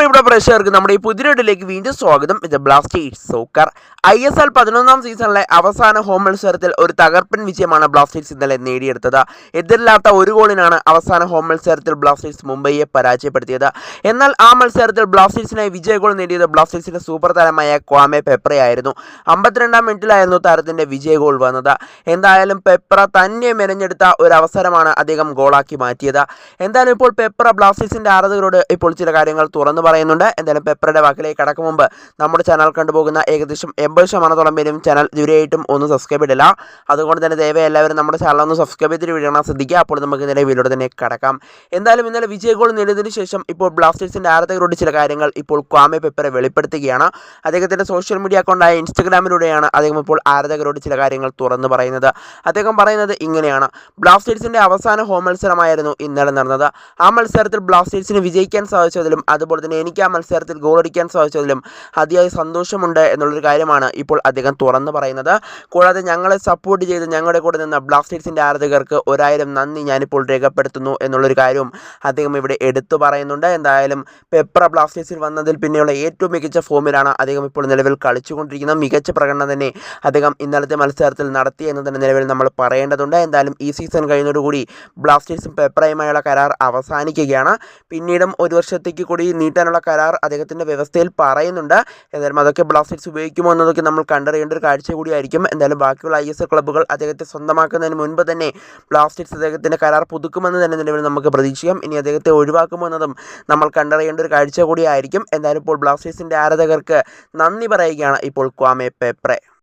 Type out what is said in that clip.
പ്രിയപ്പെട്ട പ്രേക്ഷകർക്ക് നമ്മുടെ ഈ പുതിയൊട്ടിലേക്ക് വീണ്ടും സ്വാഗതം. ഇത് Blasters soccer I S L പതിനൊന്നാം സീസണിലെ അവസാന ഹോം മത്സരത്തിൽ ഒരു തകർപ്പൻ വിജയമാണ് ബ്ലാസ്റ്റേഴ്സ് ഇന്നലെ നേടിയെടുത്തത്. എതിരില്ലാത്ത ഒരു ഗോളിനാണ് അവസാന ഹോം മത്സരത്തിൽ ബ്ലാസ്റ്റേഴ്സ് മുംബൈയെ പരാജയപ്പെടുത്തിയത്. എന്നാൽ ആ മത്സരത്തിൽ ബ്ലാസ്റ്റേഴ്സിനായി വിജയ ഗോൾ നേടിയത് ബ്ലാസ്റ്റേഴ്സിന്റെ സൂപ്പർ താരമായ ക്വാമെ പെപ്രയായിരുന്നു അമ്പത്തിരണ്ടാം മിനിറ്റിലായിരുന്നു താരത്തിന്റെ വിജയ ഗോൾ വന്നത്. എന്തായാലും പെപ്ര തന്നെ മെനഞ്ഞെടുത്ത ഒരു അവസരമാണ് അദ്ദേഹം ഗോളാക്കി മാറ്റിയത്. എന്തായാലും ഇപ്പോൾ പെപ്ര ബ്ലാസ്റ്റേഴ്സിന്റെ ആരാധകരോട് ഇപ്പോൾ ചില കാര്യങ്ങൾ തുറന്നു പറയുന്നുണ്ട്. എന്തായാലും പെപ്പറുടെ വാക്കിലേക്ക് കടക്കും മുമ്പ് നമ്മുടെ ചാനൽ കണ്ടുപോകുന്ന ഏകദേശം എൺപത് ശതമാനത്തോളം പേരും ചാനൽ ഇതുവരെയായിട്ടും ഒന്നും സബ്സ്ക്രൈബ് ഇടില്ല അതുകൊണ്ട് തന്നെ ദയവായി എല്ലാവരും നമ്മുടെ ചാനൽ ഒന്ന് സബ്സ്ക്രൈബ് ചെയ്തിട്ട് വീഡിയോ ശ്രദ്ധിക്കുക. അപ്പോൾ നമുക്ക് ഇന്നലെ വീഡിയോ തന്നെ കടക്കാം. എന്തായാലും ഇന്നലെ വിജയ ഗോൾ നേടിയതിന് ശേഷം ഇപ്പോൾ ബ്ലാസ്റ്റേഴ്സിന്റെ ആരാധകരോട് ചില കാര്യങ്ങൾ ഇപ്പോൾ ക്വാമെ പെപ്പറെ വെളിപ്പെടുത്തുകയാണ്. അദ്ദേഹത്തിന്റെ സോഷ്യൽ മീഡിയ അക്കൗണ്ടായ ഇൻസ്റ്റഗ്രാമിലൂടെയാണ് അദ്ദേഹം ഇപ്പോൾ ആരാധകരോട് ചില കാര്യങ്ങൾ തുറന്നു പറയുന്നത്. അദ്ദേഹം പറയുന്നത് ഇങ്ങനെയാണ്. ബ്ലാസ്റ്റേഴ്സിന്റെ അവസാന ഹോം മത്സരമായിരുന്നു ഇന്നലെ നടന്നത്. ആ മത്സരത്തിൽ ബ്ലാസ്റ്റേഴ്സിന് വിജയിക്കാൻ സാധിച്ചതിലും അതുപോലെ തന്നെ എനിക്ക് ആ മത്സരത്തിൽ ഗോളടിക്കാൻ സാധിച്ചതിലും അതിയായ സന്തോഷമുണ്ട് എന്നുള്ളൊരു കാര്യമാണ് ഇപ്പോൾ അദ്ദേഹം തുറന്നു പറയുന്നത്. കൂടാതെ ഞങ്ങളെ സപ്പോർട്ട് ചെയ്ത് ഞങ്ങളുടെ കൂടെ നിന്ന ബ്ലാസ്റ്റേഴ്സിന്റെ ആരാധകർക്ക് ഒരായിരം നന്ദി ഞാനിപ്പോൾ രേഖപ്പെടുത്തുന്നു എന്നുള്ളൊരു കാര്യവും അദ്ദേഹം ഇവിടെ എടുത്തു പറയുന്നുണ്ട്. എന്തായാലും പെപ്ര ബ്ലാസ്റ്റേഴ്സിൽ വന്നതിൽ പിന്നെയുള്ള ഏറ്റവും മികച്ച ഫോമിലാണ് അദ്ദേഹം ഇപ്പോൾ നിലവിൽ കളിച്ചുകൊണ്ടിരിക്കുന്നത്. മികച്ച പ്രകടനം തന്നെ അദ്ദേഹം ഇന്നലത്തെ മത്സരത്തിൽ നടത്തി എന്ന് തന്നെ നിലവിൽ നമ്മൾ പറയേണ്ടതുണ്ട്. എന്തായാലും ഈ സീസൺ കഴിയുന്നതോടുകൂടി ബ്ലാസ്റ്റേഴ്സും പെപ്രയുമായുള്ള കരാർ അവസാനിക്കുകയാണ്. പിന്നീടും ഒരു വർഷത്തേക്ക് കൂടി നീട്ടാനുള്ള കരാർ അദ്ദേഹത്തിന്റെ വ്യവസ്ഥയിൽ പറയുന്നുണ്ട്. എന്തായാലും അതൊക്കെ ബ്ലാസ്റ്റേഴ്സ് ഉപയോഗിക്കുമോ എന്നതൊക്കെ നമ്മൾ കണ്ടറിയേണ്ട ഒരു കാഴ്ച കൂടിയായിരിക്കും എന്തായാലും ബാക്കിയുള്ള ഐ എസ് എൽ ക്ലബ്ബുകൾ അദ്ദേഹത്തെ സ്വന്തമാക്കുന്നതിന് മുൻപ് തന്നെ ബ്ലാസ്റ്റേഴ്സ് അദ്ദേഹത്തിന്റെ കരാർ പുതുക്കുമെന്ന് തന്നെ നിലവിൽ നമുക്ക് പ്രതീക്ഷിക്കാം. ഇനി അദ്ദേഹത്തെ ഒഴിവാക്കുമോ എന്നതും നമ്മൾ കണ്ടറിയേണ്ട ഒരു കാഴ്ച കൂടിയായിരിക്കും എന്തായാലും ഇപ്പോൾ ബ്ലാസ്റ്റേഴ്സിന്റെ ആരാധകർക്ക് നന്ദി പറയുകയാണ് ഇപ്പോൾ ക്വാമെ പേപ്രെ